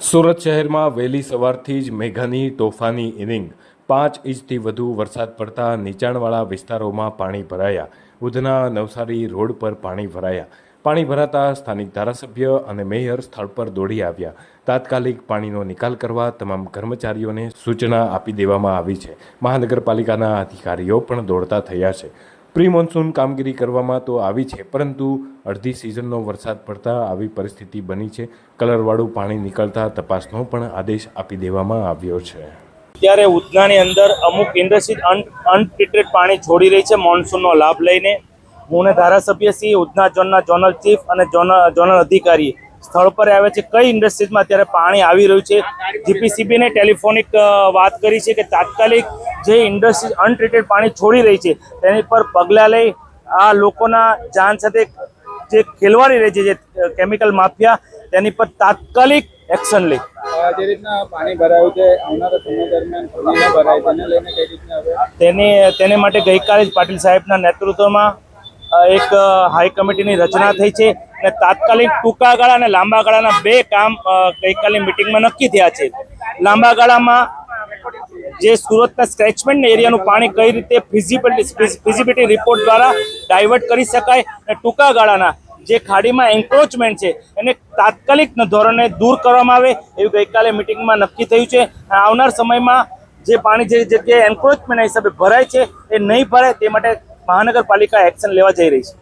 સુરત શહેરમાં વહેલી સવારથી જ મેઘાની તોફાની ઇનિંગ. પાંચ ઇંચથી વધુ વરસાદ પડતા નીચાણવાળા વિસ્તારોમાં પાણી ભરાયા. ઉધના નવસારી રોડ પર પાણી ભરાયા. પાણી ભરાતા સ્થાનિક ધારાસભ્ય અને મેયર સ્થળ પર દોડી આવ્યા. તાત્કાલિક પાણીનો નિકાલ કરવા તમામ કર્મચારીઓને સૂચના આપી દેવામાં આવી છે. મહાનગરપાલિકાના અધિકારીઓ પણ દોડતા થયા છે. પ્રી મોન્સૂન કામગીરી કરવામાં તો આવી છે, પરંતુ અડધી સિઝનનો વરસાદ પડતા આવી પરિસ્થિતિ બની છે. કલરવાળું પાણી નીકળતા તપાસનો પણ આદેશ આપી દેવામાં આવ્યો છે. અત્યારે ઉધનાની અંદર અમુક ઇન્ડસ્ટ્રી અનટ્રીટેડ પાણી છોડી રહી છે મોન્સૂનનો લાભ લઈને. હું ધારાસભ્ય શ્રી ઉધના ઝોનના ઝોનલ ચીફ અને ઝોનલ અધિકારી. સ્થળ પર આવે છે કઈ ઇન્ડસ્ટ્રીઝમાં અત્યારે પાણી આવી રહ્યું છે? જીપીસીબીને ટેલિફોનિક વાત કરી છે કે તાત્કાલિક જે ઇન્ડસ્ટ્રીઝ અનટ્રીટેડ પાણી છોડી રહી છે તેની પર પગલાં લઈ આ લોકોના જાન સાથે જે ખેલવાડી રહી છે જે કેમિકલ માફિયા તેની પર તાત્કાલિક એક્શન લે જે રીતના પાણી ભરાયું છે આવનારા સમય દરમિયાન ભરાય તેને લઈને કઈ રીતના તેને તેને માટે ગઈકાલે જ પાટીલ સાહેબના નેતૃત્વમાં એક હાઈ કમિટીની રચના થઈ છે. અને તાત્કાલિક ટૂંકા ગાળા અને લાંબા ગાળાના બે કામ ગઈકાલની મિટિંગમાં નક્કી થયા છે. લાંબા ગાળામાં જે સુરતના સ્ક્રેચમેન્ટ એરિયાનું પાણી કઈ રીતે ફિઝિબિલિટી ફિઝિબિલિટી રિપોર્ટ દ્વારા ડાયવર્ટ કરી શકાય અને ટૂંકા ગાળાના જે ખાડીમાં એન્ક્રોચમેન્ટ છે, એને તાત્કાલિક ધોરણે દૂર કરવામાં આવે એવું ગઈકાલે મિટિંગમાં નક્કી થયું છે. આવનાર સમયમાં જે પાણી જે જગ્યાએ એન્ક્રોચમેન્ટ હિસાબે ભરાય છે, એ નહીં ભરાય તે માટે મહાનગરપાલિકા એક્શન લેવા જઈ રહી છે.